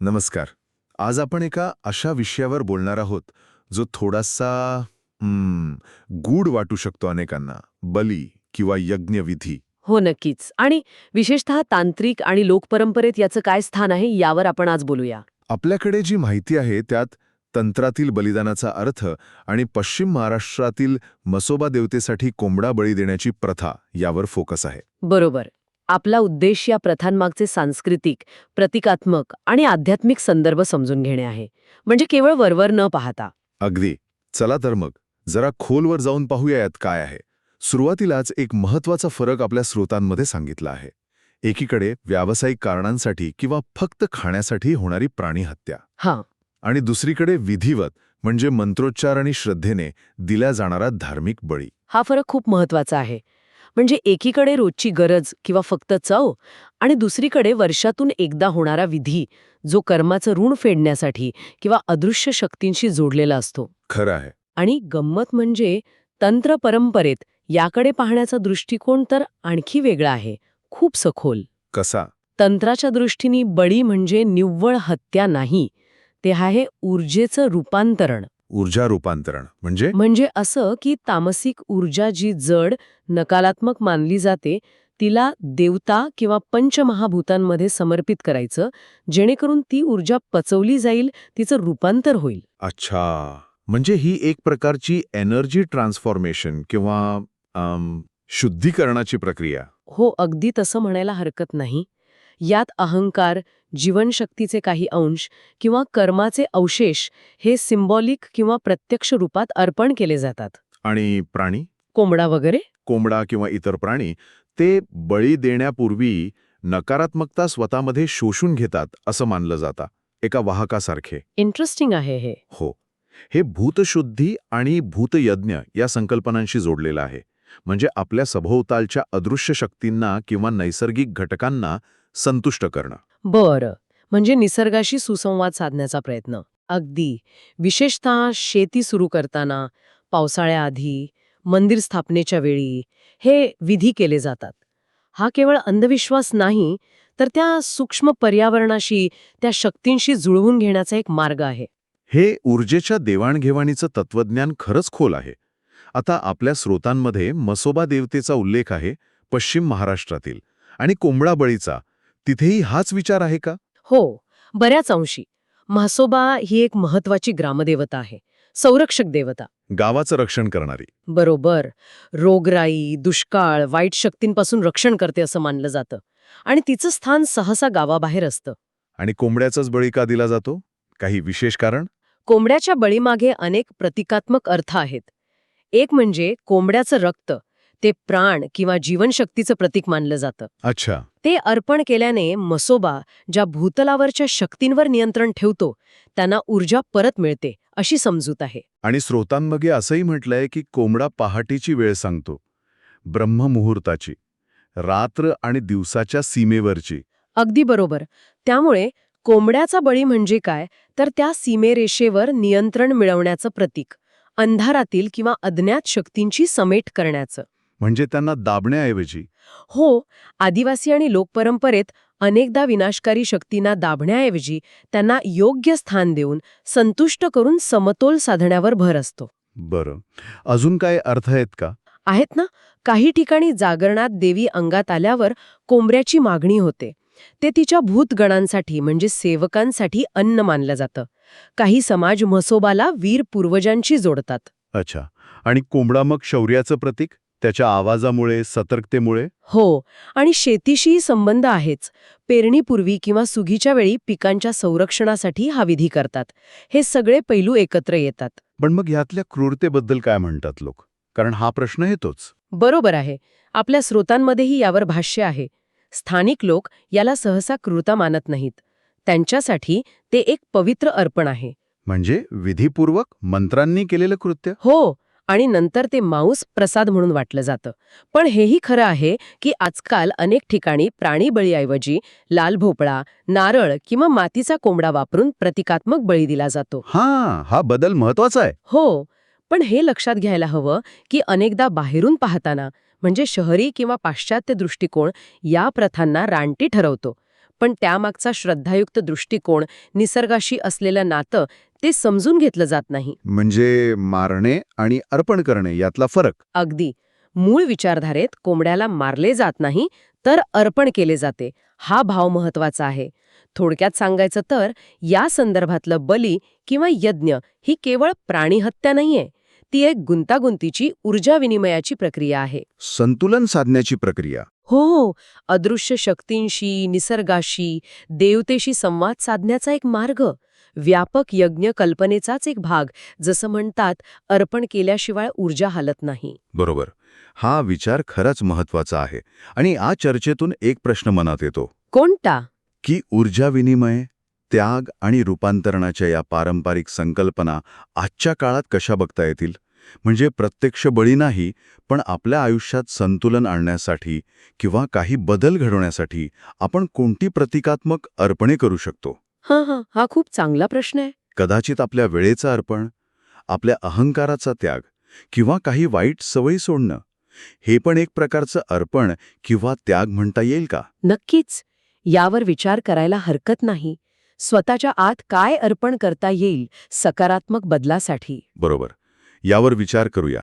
नमस्कार. आज आपण एका अशा विषयावर बोलणार आहोत जो थोडासा गूढ वाटू शकतो अनेकांना. बली किंवा यज्ञविधी. हो नक्कीच. आणि विशेषतः तांत्रिक आणि लोकपरंपरेत याचं काय स्थान आहे यावर आपण आज बोलूया. आपल्याकडे जी माहिती आहे त्यात तंत्रातील बलिदानाचा अर्थ आणि पश्चिम महाराष्ट्रातील मसोबा देवतेसाठी कोंबडा बळी देण्याची प्रथा यावर फोकस आहे. बरोबर. आपला उद्देश या प्रथांमागचे सांस्कृतिक प्रतिकात्मक आणि आध्यात्मिक संदर्भ समजून घेणे आहे. म्हणजे केवळ वरवर न पाहता. अगदी. चला तर मग जरा खोलवर जाऊन पाहूया यात काय आहे. सुरुवातीलाच एक महत्त्वाचा फरक आपल्या स्रोतांमध्ये सांगितला आहे. एकीकडे व्यावसायिक कारणांसाठी किंवा फक्त खाण्यासाठी होणारी प्राणी हत्या. हां. आणि दुसरीकडे विधिवत म्हणजे मंत्रोच्चार आणि श्रद्धेने दिला जाणारा धार्मिक बळी. हा फरक खूप महत्त्वाचा आहे. म्हणजे एकीकडे रोजची गरज किंवा फक्त चव आणि दुसरीकडे वर्षातून एकदा होणारा विधी जो कर्माचं ऋण फेडण्यासाठी किंवा अदृश्य शक्तींशी जोडलेला असतो. खरं आहे. आणि गंमत म्हणजे तंत्र परंपरेत याकडे पाहण्याचा दृष्टिकोन तर आणखी वेगळा आहे खूप सखोल. कसा? तंत्राच्या दृष्टीने बळी म्हणजे निव्वळ हत्या नाही ते आहे ऊर्जेचं रूपांतरण. ऊर्जा रूपांतरण. म्हणजे? म्हणजे असं की तामसिक ऊर्जा जी जड नकारात्मक मानली जाते तिला देवता किंवा पंचमहाभूतांमध्ये समर्पित करायचं जेणेकरून ती ऊर्जा पचवली जाईल तिचं रूपांतर होईल. अच्छा. म्हणजे ही एक प्रकारची एनर्जी ट्रान्सफॉर्मेशन किंवा अम, शुद्धीकरणाची प्रक्रिया. हो अगदी तसं म्हणायला हरकत नाही. यात अहंकार जीवनशक्तीचे काही अंश किंवा कर्माचे अवशेष हे सिम्बॉलिक किंवा प्रत्यक्ष रूपात अर्पण केले जातात. आणि प्राणी? कोंबडा वगैरे? कोंबडा किंवा इतर प्राणी ते बळी देण्यापूर्वी नकारात्मकता स्वतःमध्ये शोषून घेतात असं मानलं जातं एका वाहकासारखे. इंटरेस्टिंग आहे हे. हो. हे भूतशुद्धी आणि भूतयज्ञ या संकल्पनांशी जोडलेलं आहे. म्हणजे आपल्या सभोवतालच्या अदृश्य शक्तींना किंवा नैसर्गिक घटकांना संतुष्ट करणं. बरं. म्हणजे निसर्गाशी सुसंवाद साधण्याचा प्रयत्न. अगदी. विशेषतः शेती सुरू करताना पावसाळ्याआधी मंदिर स्थापनेच्या वेळी हे विधी केले जातात. हा केवळ अंधविश्वास नाही तर त्या सूक्ष्म पर्यावरणाशी त्या शक्तींशी जुळवून घेण्याचा एक मार्ग आहे. हे ऊर्जेच्या देवाणघेवाणीचं तत्वज्ञान खरंच खोल आहे. आता आपल्या स्रोतांमध्ये मसोबा देवतेचा उल्लेख आहे पश्चिम महाराष्ट्रातील आणि कोंबडा बळीचा तिथेही हाच विचार आहे का? हो बऱ्याच अंशी. म्हसोबा ही एक महत्वाची ग्रामदेवता आहे संरक्षक देवता. गावाचं रक्षण करणारी. बरोबर. रोगराई दुष्काळ वाईट शक्तींपासून रक्षण करते असं मानलं जातं. आणि तिचं स्थान सहसा गावाबाहेर असतं. आणि कोंबड्याचाच बळी का दिला जातो? काही विशेष कारण? कोंबड्याच्या बळीमागे अनेक प्रतिकात्मक अर्थ आहेत. एक म्हणजे कोंबड्याचं रक्त. ते प्राण किंवा जीवनशक्तीचं प्रतीक मानलं जातं. अच्छा. ते अर्पण केल्याने मसोबा ज्या भूतलावरच्या शक्तींवर नियंत्रण ठेवतो त्यांना ऊर्जा परत मिळते अशी समजूत आहे. आणि स्रोतांमध्ये असंही म्हटलंय की कोंबडा पहाटेची वेळ सांगतो. ब्रह्ममुहूर्ताची. रात्र आणि दिवसाच्या सीमेवरची. अगदी बरोबर. त्यामुळे कोंबड्याचा बळी म्हणजे काय? तर त्या सीमेरेषेवर नियंत्रण मिळवण्याचं प्रतीक. अंधारातील किंवा अज्ञात शक्तींची समेट करण्याचं. म्हणजे त्यांना दाबण्याऐवजी. हो आदिवासी आणि लोकपरंपरेत अनेकदा विनाशकारी शक्तींना दाबण्याऐवजी त्यांना योग्य स्थान देऊन संतुष्ट करून समतोल साधण्यावर भर असतो. बरं. अजून काय अर्थ आहेत का? आहेत ना? काही ठिकाणी जागरणात देवी अंगात आल्यावर कोंबड्याची मागणी होते. ते तिच्या भूतगणांसाठी म्हणजे सेवकांसाठी अन्न मानलं जातं. काही समाज म्हसोबाला वीर पूर्वजांशी जोडतात. अच्छा. आणि कोंबडा मग शौर्याचं प्रतीक? त्याच्या आवाजामुळे सतर्कतेमुळे? हो. आणि शेतीशीही संबंध आहेच. पेरणीपूर्वी किंवा सुगीच्या वेळी पिकांच्या संरक्षणासाठी हा विधी करतात. हे सगळे पैलू एकत्र येतात. पण मग यातल्या क्रूरतेबद्दल काय म्हणतात लोक? कारण हा प्रश्न येतोच. बरोबर आहे. आपल्या स्रोतांमध्येही यावर भाष्य आहे. स्थानिक लोक याला सहसा क्रूरता मानत नाहीत. त्यांच्यासाठी ते एक पवित्र अर्पण आहे. म्हणजे विधीपूर्वक मंत्रांनी केलेलं कृत्य? हो. आणि नंतर ते मांस प्रसाद म्हणून वाटलं जातं. पण हेही खरं आहे की आजकाल अनेक ठिकाणी प्राणी बळीऐवजी लाल भोपळा नारळ किंवा मातीचा कोंबडा वापरून प्रतिकात्मक बळी दिला जातो. हा हा बदल महत्त्वाचा आहे. हो पण हे लक्षात घ्यायला हवं की अनेकदा बाहेरून पाहताना म्हणजे शहरी किंवा पाश्चात्य दृष्टिकोन या प्रथांना रानटी ठरवतो. पण त्यामागचा श्रद्धायुक्त दृष्टिकोन निसर्गाशी असलेलं नातं ते समजून घेतलं जात नाही. म्हणजे मारणे आणि अर्पण करणे यातला फरक. अगदी. मूळ विचारधारेत कोंबड्याला मारले जात नाही तर अर्पण केले जाते. हा भाव महत्त्वाचा आहे. थोडक्यात सांगायचं तर या संदर्भातलं बली किंवा यज्ञ ही केवळ प्राणीहत्या नाहीये. ती एक गुंतागुंतीची ऊर्जा विनिमयाची प्रक्रिया आहे. संतुलन साधण्याची प्रक्रिया. हो हो. अदृश्य शक्तींशी निसर्गाशी देवतेशी संवाद साधण्याचा एक मार्ग. व्यापक यज्ञ कल्पनेचाच एक भाग जसं म्हणतात अर्पण केल्याशिवाय ऊर्जा हलत नाही. बरोबर. हा विचार खरंच महत्त्वाचा आहे आणि या चर्चेतून एक प्रश्न मनात येतो. कोणता? की ऊर्जा विनिमय त्याग आणि रूपांतरणाच्या या पारंपरिक संकल्पना आजच्या काळात कशा बघता येतील? म्हणजे प्रत्यक्ष बळी नाही पण आपल्या आयुष्यात संतुलन आणण्यासाठी किंवा काही बदल घडवण्यासाठी आपण कोणती प्रतिकात्मक अर्पणे करू शकतो? हां हां हा खूप चांगला प्रश्न आहे. कदाचित आपल्या वेळेचं अर्पण आपल्या अहंकाराचा त्याग किंवा काही वाईट सवयी सोडणं हे पण एक प्रकारचं अर्पण किंवा त्याग म्हणता येईल का? नक्कीच. यावर विचार करायला हरकत नाही. स्वतःच्या आत काय अर्पण करता येईल सकारात्मक बदलासाठी? बरोबर. यावर विचार करूया.